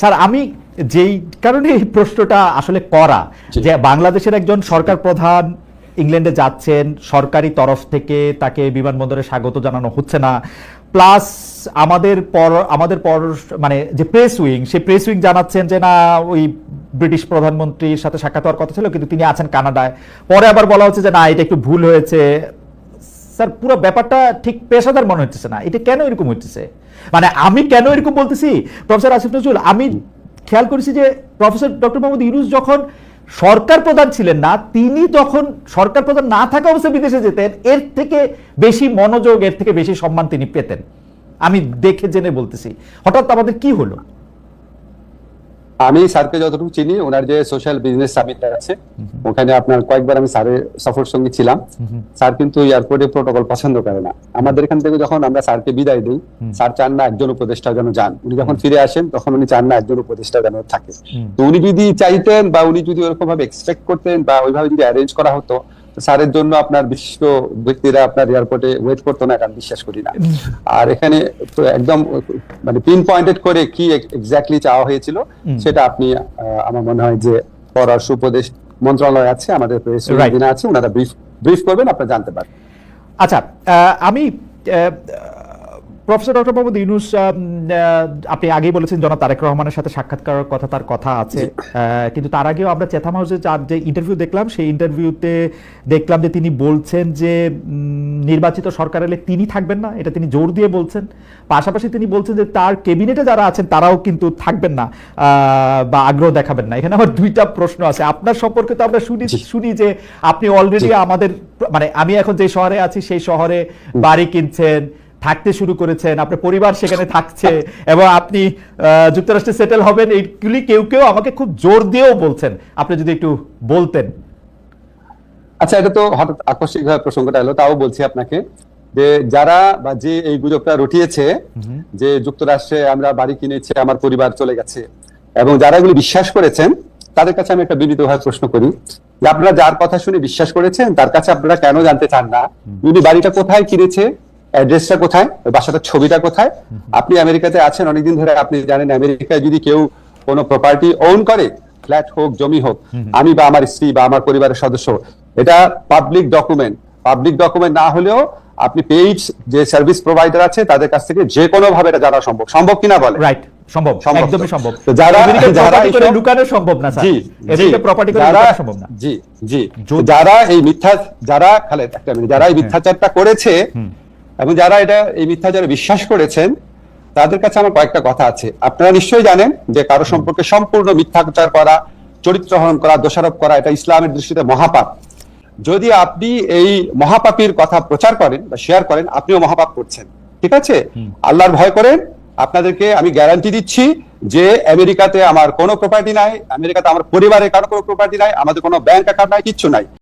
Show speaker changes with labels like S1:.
S1: Sir আমি যেই কারণে এই প্রশ্নটা আসলে করা যে বাংলাদেশের একজন সরকার প্রধান ইংল্যান্ডে যাচ্ছেন সরকারি তরফ থেকে তাকে বিমানবন্দরে স্বাগত জানানো হচ্ছে না প্লাস আমাদের পর আমাদের পর মানে যে প্রেস উইং সেই প্রেস উইং জানাচ্ছেন যে না ওই ব্রিটিশ প্রধানমন্ত্রীর সাথে সাক্ষাৎ হওয়ার কথা ছিল কিন্তু তিনি আছেন কানাডায়। পরে আবার বলা হচ্ছে যে না এটা একটু ভুল হয়েছে। স্যার, পুরো ব্যাপারটা ঠিক পেশাদার মনে হচ্ছে না। এটা কেন এরকম হচ্ছে মানে আমি কেন এরকম বলতেছি? প্রফেসর আসিফ নজরুল, আমি খেয়াল করেছি যে প্রফেসর ডক্টর মোহাম্মদ ইউনুস যখন সরকার প্রধান ছিলেন না, তিনি তখন সরকার প্রধান না থাকা অবস্থায় বিদেশে যেতেন। এর থেকে বেশি মনোযোগ, এর থেকে বেশি সম্মান তিনি পেতেন। আমি দেখে জেনে বলতেছি। হঠাৎ আমাদের কি হলো?
S2: আমি স্যারকে যতটুকু চিনি ওনার যে সোশ্যাল বিজনেস সামিট আছে ওখানে আপনার কয়েকবার আমি স্যারের সফর সঙ্গী ছিলাম। স্যার কিন্তু এয়ারপোর্টে প্রোটোকল পছন্দ করে না। আমাদের এখান থেকে যখন আমরা স্যারকে বিদায় দিই স্যার চান না একজন উপদেষ্টা যেন যান। উনি যখন ফিরে আসেন তখন উনি চান না একজন উপদেষ্টা যেন থাকে। তো উনি যদি চাইতেন বা উনি যদি ওরকম ভাবে এক্সপেক্ট করতেন বা ওইভাবে যদি অ্যারেঞ্জ করা হতো স্যারের জন্য আপনার বিশিষ্ট ব্যক্তিরা আপনার এয়ারপোর্টে ওয়েট করতো না কারণ বিশ্বাস করি না। আর এখানে একদম মানে পিন পয়েন্টেড করে কি এক্স্যাক্টলি চাওয়া হয়েছিল সেটা আপনি আমার মনে হয় যে পররাষ্ট্র উপদেশ মন্ত্রণালয় আছে আমাদের
S1: প্রেসিডেন্ট
S2: আছে ওনারা ব্রিফ ব্রিফ করবেন আপনারা জানতে পারবেন।
S1: আচ্ছা আমি প্রফেসর ডক্টর মোহাম্মদ ইউনুস আপনি আগেই বলেছেন জনাব তারেক রহমানের সাথে সাক্ষাৎ করার কথা তার কথা আছে। কিন্তু তার আগেও আমরা চেথাম হাউসে যার যে ইন্টারভিউ দেখলাম সেই ইন্টারভিউতে দেখলাম যে তিনি বলছেন যে নির্বাচিত সরকার এলে তিনি থাকবেন না এটা তিনি জোর দিয়ে বলছেন। পাশাপাশি তিনি বলছেন যে তার কেবিনেটে যারা আছেন তারাও কিন্তু থাকবেন না বা আগ্রহ দেখাবেন না। এখানে আমার দুইটা প্রশ্ন আছে। আপনার সম্পর্কে তো আমরা শুনি শুনি যে আপনি অলরেডি আমাদের মানে আমি এখন যে শহরে আছি সেই শহরে বাড়ি কিনছেন থাকতে শুরু করেছেন আপনার পরিবার সেখানে থাকছে এবং আপনি যুক্তরাষ্ট্রে সেটেল হবেন এইগুলি কেউ কেউ আমাকে খুব জোর দিয়েও বলছেন। আপনি যদি একটু বলতেন।
S2: আচ্ছা এটা তো হঠাৎ আকস্মিক ভাবে প্রসঙ্গটা এলো তাও বলছি আপনাকে যে যারা বা যে এই গুজবটা রটিয়েছে যে যুক্তরাষ্ট্রে আমরা বাড়ি কিনেছি আমার পরিবার চলে গেছে এবং যারা এগুলি বিশ্বাস করেছেন তাদের কাছে আমি একটা বিনীত ভাবে প্রশ্ন করি যে আপনারা যার কথা শুনে বিশ্বাস করেছেন তার কাছে আপনারা কেন জানতে চান না? উনি বাড়িটা কোথায় কিনেছে? অ্যাড্রেসটা কোথায় ওই বাসাটার ছবিটা কোথায়? আপনি আমেরিকাতে আছেন অনেকদিন ধরে আপনি জানেন আমেরিকায় যদি কেউ কোনো প্রপার্টি ওন করে ফ্ল্যাট হোক জমি হোক আমি বা আমার স্ত্রী বা আমার পরিবারের সদস্য এটা পাবলিক ডকুমেন্ট পাবলিক ডকুমেন্ট না হলেও আপনি পেইড যে সার্ভিস প্রোভাইডার আছে তাদের কাছ থেকে যে কোনো ভাবে এটা জানা সম্ভব। সম্ভব কিনা বলে
S1: রাইট সম্ভব একদমই সম্ভব।
S2: যারা- যারা
S1: করে লুকানো সম্ভব না স্যার।
S2: জি
S1: প্রপার্টি করে লুকানো সম্ভব না।
S2: জি জি। যারা এই মিথ্যা যারা খালেদ একটা মিনিট যারা এই মিথ্যাচারটা করেছে এবং যারা এটা এই মিথ্যাচারে বিশ্বাস করেছেন তাদের কাছে আমার কয়েকটা কথা আছে। আপনারা নিশ্চয়ই জানেন যে কারও সম্পর্কে সম্পূর্ণ মিথ্যাচার করা চরিত্র হরণ করা দোষারোপ করা এটা ইসলামের দৃষ্টিতে মহাপাপ। যদি আপনি এই মহাপাপীর কথা প্রচার করেন বা শেয়ার করেন আপনিও মহাপাপ করছেন। ঠিক আছে? আল্লাহর ভয় করেন। আপনাদেরকে আমি গ্যারান্টি দিচ্ছি যে আমেরিকাতে আমার কোনো প্রপার্টি নাই আমেরিকাতে আমার পরিবারের কারও কোনো প্রপার্টি নাই আমাদের কোনো ব্যাংক অ্যাকাউন্ট নাই কিচ্ছু নাই।